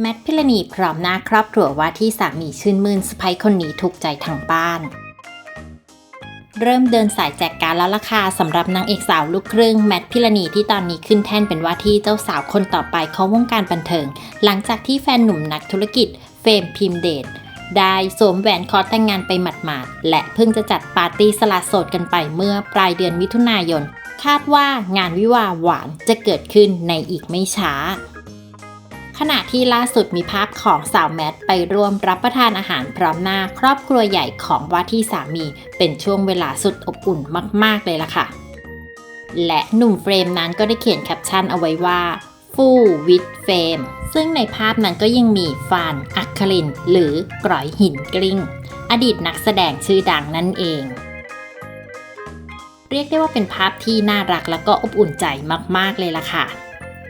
แมทพิรณีพร้อมหน้าครอบครัวว่าที่สามีชื่นมื่นสะพ้ยคนนี้ถูกใจทางบ้าน เริ่มเดินสายแจกการแล้วล่ะค่ะสำหรับนางเอกสาวลูกครึ่งแมทพิรณีที่ตอนนี้ขึ้นแท่นเป็นว่าที่เจ้าสาวคนต่อไปของวงการบันเทิง หลังจากที่แฟนหนุ่มนักธุรกิจ เฟรมพิมเดชได้สวมแหวนขอแต่งงานไปหมาดๆและเพิ่งจะจัดปาร์ตี้สละโสดกันไปเมื่อปลายเดือนมิถุนายน คาดว่างานวิวาห์หวานจะเกิดขึ้นในอีกไม่ช้า ขณะที่ล่าสุดมีภาพของสาวแมทไปร่วมรับประทานอาหารพร้อมหน้าครอบครัวใหญ่ของว่าที่สามี เป็นช่วงเวลาสุดอบอุ่นมาก ๆ เลยล่ะค่ะ และหนุ่มเฟรมนั้นก็ได้เขียนแคปชั่นเอาไว้ว่า Full with Fame ซึ่งในภาพนั้นก็ยังมีฟานอัคคลิน หรือกรอยหินกลิ้ง อดีตนักแสดงชื่อดังนั่นเอง เรียกได้ว่าเป็นภาพที่น่ารักแล้วก็อบอุ่นใจมาก ๆ เลยล่ะค่ะ